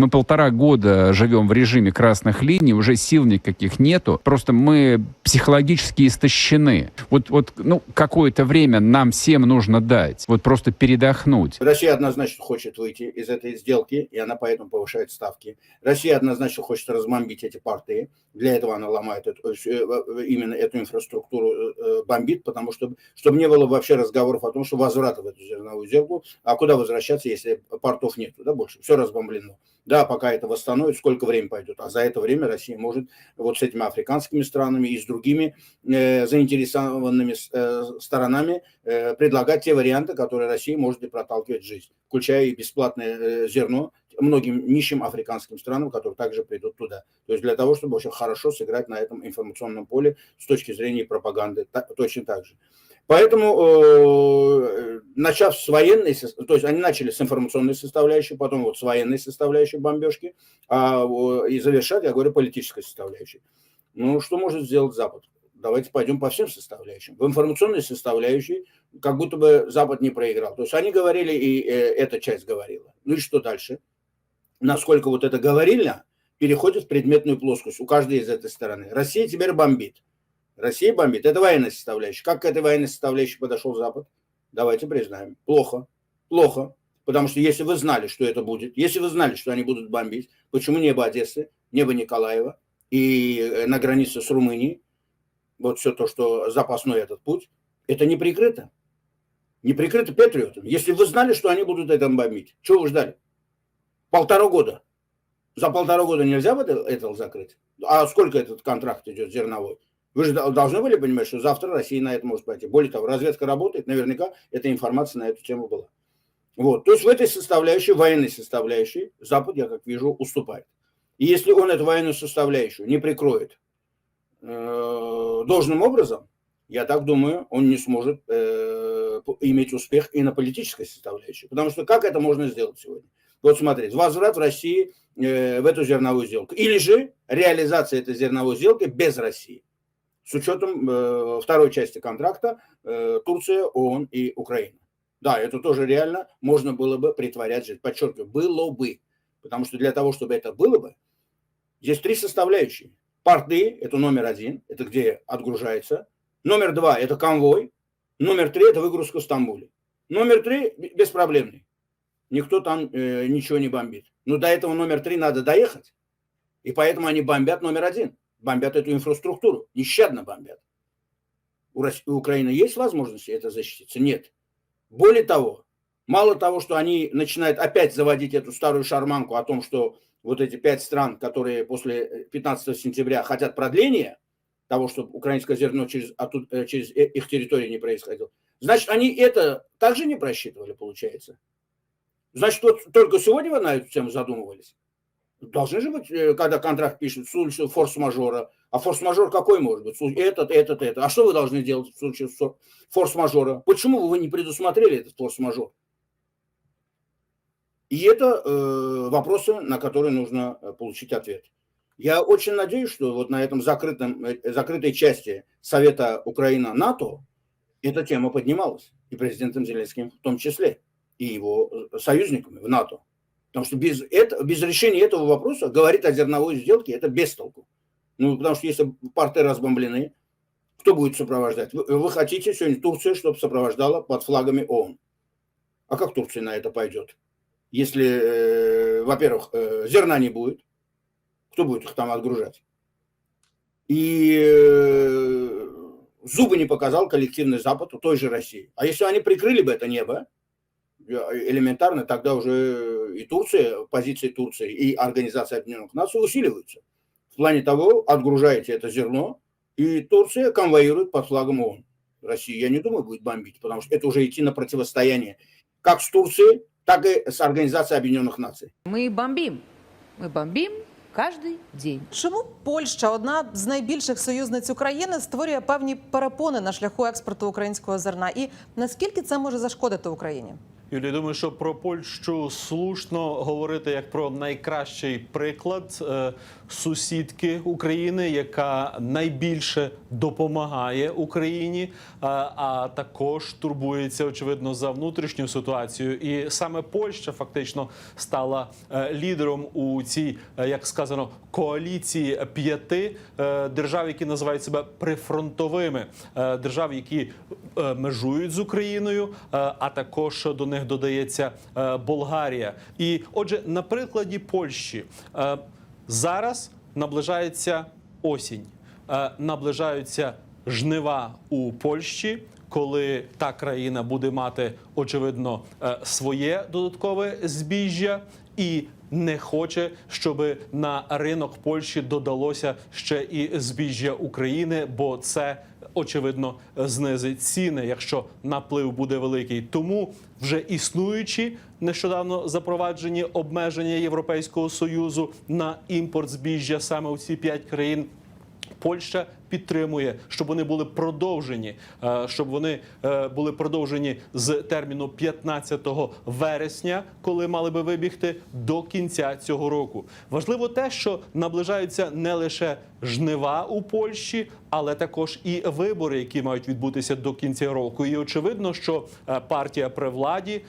Мы полтора года живем в режиме красных линий, уже сил никаких нету. Просто мы психологически истощены. Вот, вот ну, какое-то время нам всем нужно дать. Вот просто передохнуть. Россия однозначно хочет выйти из этой сделки, и она поэтому повышает ставки. Россия однозначно хочет размомбить эти порты. Для этого она ломает эту, э, именно эту инфраструктуру, э, бомбит, потому что, чтобы не было вообще разговоров о том, что возврат в эту зерновую сделку, а куда возвращаться, если портов нету, да, больше, все разбомблено. Да, пока это восстановит, сколько времени пойдет. А за это время Россия может вот с этими африканскими странами и с другими э, заинтересованными э, сторонами э, предлагать те варианты, которые Россия может и проталкивать в жизнь, включая и бесплатное э, зерно многим нищим африканским странам, которые также придут туда. То есть для того, чтобы очень хорошо сыграть на этом информационном поле с точки зрения пропаганды, та- точно так же. Поэтому, э, начав с военной, то есть они начали с информационной составляющей, потом вот с военной составляющей бомбежки, а, и завершать, я говорю, политической составляющей. Ну, что может сделать Запад? Давайте пойдем по всем составляющим. В информационной составляющей как будто бы Запад не проиграл. То есть они говорили, и э, эта часть говорила. Ну и что дальше? Насколько вот это говорильно переходит в предметную плоскость у каждой из этой стороны. Россия теперь бомбит. Россия бомбит. Это военная составляющая. Как к этой военной составляющей подошел Запад? Давайте признаем. Плохо. Плохо. Потому что если вы знали, что это будет, если вы знали, что они будут бомбить, почему небо Одессы, небо Николаева и э, на границе с Румынией, вот все то, что запасной этот путь, это не прикрыто. Не прикрыто патриотом. Если вы знали, что они будут это бомбить, чего вы ждали? Полтора года. За полтора года нельзя это, это закрыть? А сколько этот контракт идет зерновой? Вы же дол- должны были понимать, что завтра Россия на это может пойти. Более того, разведка работает, наверняка эта информация на эту тему была. Вот. То есть в этой составляющей, военной составляющей, Запад, я как вижу, уступает. И если он эту военную составляющую не прикроет э, должным образом, я так думаю, он не сможет э, иметь успех и на политической составляющей. Потому что как это можно сделать сегодня? Вот смотрите, возврат в России э, в эту зерновую сделку. Или же реализация этой зерновой сделки без России. С учетом э, второй части контракта э, Турция, ООН и Украина. Да, это тоже реально можно было бы притворять жизнь. Подчеркиваю, было бы. Потому что для того, чтобы это было бы, здесь три составляющие. Порты – это номер один, это где отгружается. Номер два – это конвой. Номер три – это выгрузка в Стамбуле. Номер три – беспроблемный. Никто там э, ничего не бомбит. Но до этого номер три надо доехать. И поэтому они бомбят номер один. Бомбят эту инфраструктуру. Нещадно бомбят. У, Рос- у Украины есть возможность это защититься? Нет. Более того, мало того, что они начинают опять заводить эту старую шарманку о том, что вот эти пять стран, которые после 15 сентября хотят продления того, чтобы украинское зерно через, оттуда- э, через э- их территорию не происходило, значит, они это также не просчитывали, получается. Значит, вот только сегодня вы на эту тему задумывались. Должны же быть, э, когда контракт пишет, в случае форс-мажора. А форс-мажор какой может быть? Этот, этот, этот. А что вы должны делать в случае форс-мажора? Почему вы не предусмотрели этот форс-мажор? И это э, вопросы, на которые нужно э, получить ответ. Я очень надеюсь, что вот на этом закрытом, э, закрытой части Совета Украина-НАТО эта тема поднималась. И президентом Зеленским в том числе. И его союзниками в НАТО. Потому что без, это, без решения этого вопроса говорить о зерновой сделке – это без толку. Ну, потому что если порты разбомблены, кто будет сопровождать? Вы, вы хотите сегодня Турция, чтобы сопровождала под флагами ООН. А как Турция на это пойдет? Если, э, во-первых, э, зерна не будет, кто будет их там отгружать? И э, зубы не показал коллективный Запад у той же России. А если они прикрыли бы это небо, элементарно, тогда уже и Турция, позиции Турции, и Организация Объединенных Наций усиливаются. В плане того, отгружаете это зерно, и Турция конвоирует под флагом ООН. Россия, я не думаю, будет бомбить, потому что это уже идти на противостояние как с Турцией, так и с Организацией Объединенных Наций. Мы бомбим. Мы бомбим каждый день. Чому Польща, одна з найбільших союзниць України, створює певні перепони на шляху експорту українського зерна? І наскільки це може зашкодити Україні? Юлія, думаю, що про Польщу слушно говорити як про найкращий приклад е, сусідки України, яка найбільше допомагає Україні, е, а також турбується очевидно за внутрішню ситуацію. І саме Польща фактично стала е, лідером у цій, як сказано, коаліції п'яти держав, які називають себе прифронтовими держав, які межують з Україною, а також до них додається е, Болгарія. І отже, на прикладі Польщі е, зараз наближається осінь, е, наближаються жнива у Польщі. Коли та країна буде мати очевидно своє додаткове збіжжя і не хоче, щоб на ринок Польщі додалося ще і збіжжя України, бо це очевидно знизить ціни, якщо наплив буде великий. Тому вже існуючі нещодавно запроваджені обмеження Європейського союзу на імпорт збіжжя саме у ці п'ять країн. Польща підтримує, щоб вони були продовжені, е, щоб вони е, були продовжені з терміну 15 вересня, коли мали би вибігти до кінця цього року. Важливо те, що наближаються не лише жнива у Польщі, але також і вибори, які мають відбутися до кінця року. І очевидно, що е, партія при владі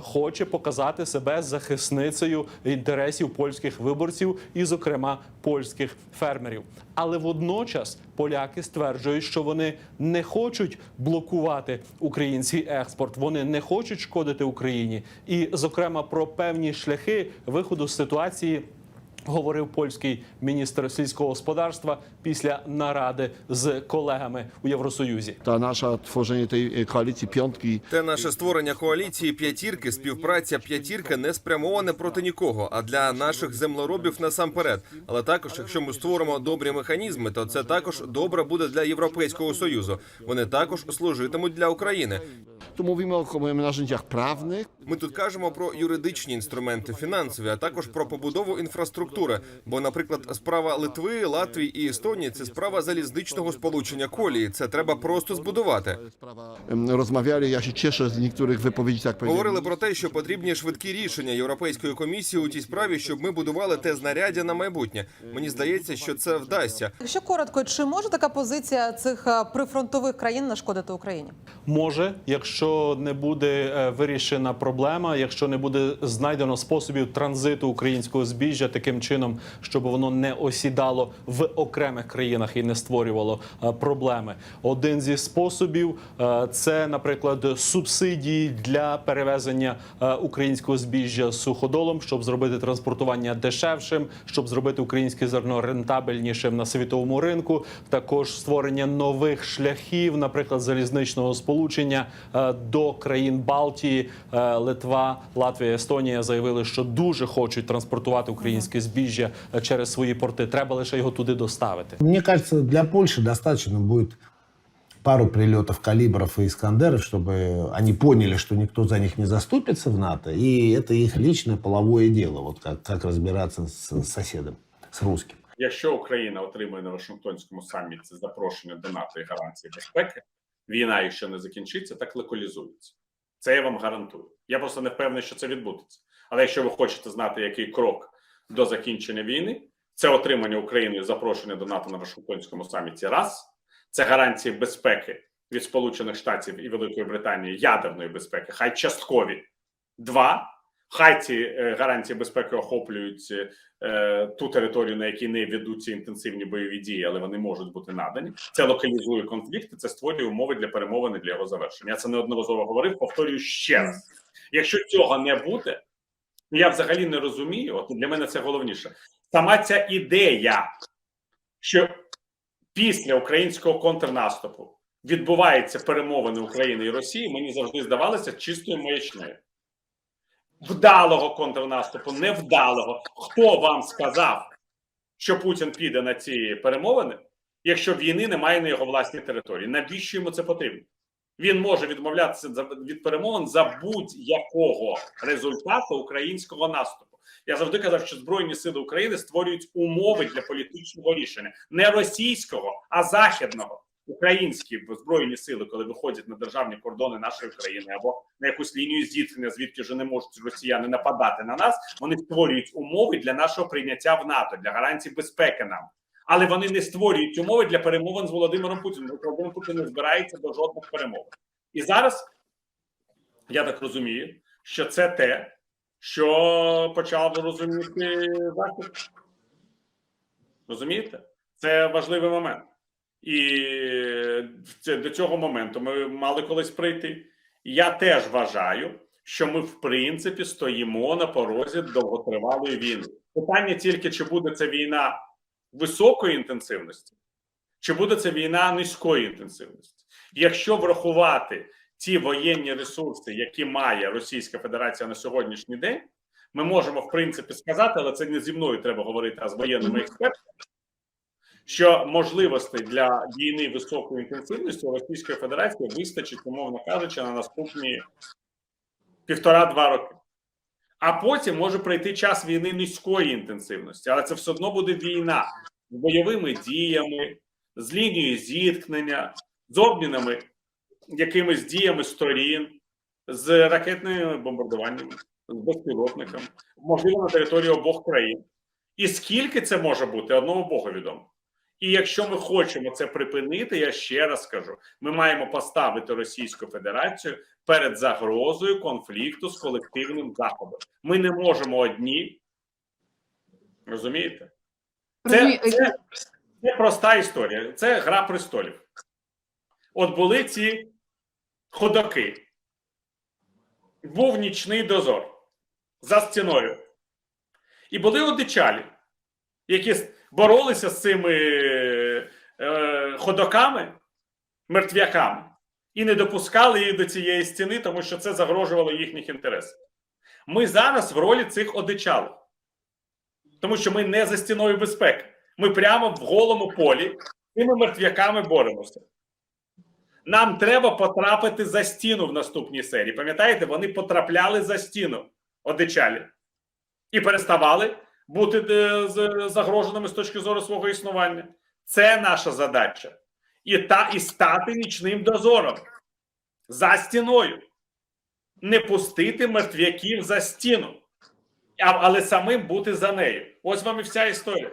хоче показати себе захисницею інтересів польських виборців, і, зокрема, польських фермерів. Але водночас поляки стверджують, що вони не хочуть блокувати український експорт, вони не хочуть шкодити Україні. І, зокрема, про певні шляхи виходу з ситуації. Говорив польський міністр сільського господарства після наради з колегами у Євросоюзі. ta nasza tworzenie tej e, koalicji piątki Те наше створення коаліції п'ятірки, співпраця п'ятірки не спрямоване проти нікого, а для наших землеробів насамперед. Але також, якщо ми створимо добрі механізми, то це також добре буде для Європейського союзу. Вони також служитимуть для України. Tu mówimy o narzędziach prawnych Ми тут кажемо про юридичні інструменти, фінансові, а також про побудову інфраструктури. Бо, наприклад, справа Литви, Латвії і Естонії це справа залізничного сполучення колії. Це треба просто збудувати. Em, rozmawiali ja się cieszę z niektórych wypowiedzi tak Говорили про те, що потрібні швидкі рішення Європейської комісії у тій справі, щоб ми будували те знаряддя на майбутнє. Мені здається, що це вдасться. Якщо коротко, чи може така позиція цих е, прифронтових країн нашкодити Україні? Може, якщо не буде е, вирішена проблема, якщо не буде знайдено способів транзиту українського збіжжя таким чином, щоб воно не осідало в окремих країнах і не створювало е, проблеми. Один зі способів е, це, наприклад, субсидії для перевезення українського збіжжя суходолом, щоб зробити транспортування дешевшим, щоб зробити українське зерно рентабельнішим на світовому ринку. Також створення нових шляхів, наприклад, залізничного сполучення до країн Балтії, Е, Литва, Латвія, Естонія заявили, що дуже хочуть транспортувати українське збіжжя е, через свої порти. Треба лише його туди доставити. Мне кажется, для Польши достаточно будет пару прилетов калибров и Искандеров, чтобы они поняли, что никто за них не заступится в НАТО, и это их личное половое дело, вот как, как разбираться с соседом, с русским. Якщо Україна отримує на Вашингтонському саміті запрошення до НАТО і гарантії безпеки, війна ще не закінчиться, так локалізується. Це я вам гарантую. Я просто не впевнений, що це відбудеться. Але якщо ви хочете знати, який крок до закінчення війни, це отримання Україною запрошення до НАТО на Вашингтонському саміті. Раз це гарантії безпеки від Сполучених Штатів і Великої Британії, ядерної безпеки, хай часткові. Два хай ці е, гарантії безпеки охоплюють е, ту територію, на якій не ведуться інтенсивні бойові дії, але вони можуть бути надані. Це локалізує конфлікт, це створює умови для перемовини для його завершення. Я це неодноразово говорив. Повторюю ще раз: якщо цього не буде, я взагалі не розумію. От для мене це головніше. Сама ця ідея, що після українського контрнаступу відбуваються перемовини України і Росії, мені завжди здавалося чистою маячнею. Вдалого контрнаступу, невдалого. Хто вам сказав, що Путін піде на ці перемовини, якщо війни немає на його власній території? Навіщо йому це потрібно? Він може відмовлятися від перемовин за будь-якого результату українського наступу. Я завжди казав, що Збройні сили України створюють умови для політичного рішення не російського, а західного. Українські збройні сили, коли виходять на державні кордони нашої країни або на якусь лінію зіткнення, звідки вже не можуть росіяни нападати на нас, вони створюють умови для нашого прийняття в НАТО для гарантій безпеки нам. Але вони не створюють умови для перемовин з Володимиром Путіним. Володимир Путін не збирається до жодних перемовин. І зараз я так розумію, що це те, що почав розуміти Захід. Розумієте? Це важливий момент. І це, до цього моменту ми мали колись прийти. Я теж вважаю, що ми, в принципі, стоїмо на порозі довготривалої війни. Питання тільки, чи буде це війна високої інтенсивності, чи буде це війна низької інтенсивності. Якщо врахувати ті воєнні ресурси, які має Російська Федерація на сьогоднішній день, ми можемо в принципі сказати, але це не зі мною треба говорити, а з воєнними експертами, що можливостей для війни високої інтенсивності Російської Федерації вистачить, умовно кажучи, на наступні півтора-два роки. А потім може прийти час війни низької інтенсивності, але це все одно буде війна з бойовими діями, з лінією зіткнення, з обмінами якимись діями сторін, з ракетними бомбардуваннями, з безпілотниками, можливо, на території обох країн. І скільки це може бути, одному Богу відомо. І якщо ми хочемо це припинити, я ще раз скажу: ми маємо поставити Російську Федерацію перед загрозою конфлікту з колективним заходом. Ми не можемо одні. Розумієте? Це, це, це проста історія. Це гра престолів. От були ці ходаки. Був нічний дозор за стіною. І були одичалі, які боролися з цими е, ходоками, мертвяками, і не допускали їх до цієї стіни, тому що це загрожувало їхніх інтересів. Ми зараз в ролі цих одичалок, тому що ми не за стіною безпеки. Ми прямо в голому полі цими мертвяками боремося. Нам треба потрапити за стіну в наступній серії. Пам'ятаєте, вони потрапляли за стіну одичалі і переставали бути е, загроженими з точки зору свого існування. Це наша задача. І та і стати нічним дозором за стіною, не пустити мертвяків за стіну, але самим бути за нею. Ось вам і вся історія.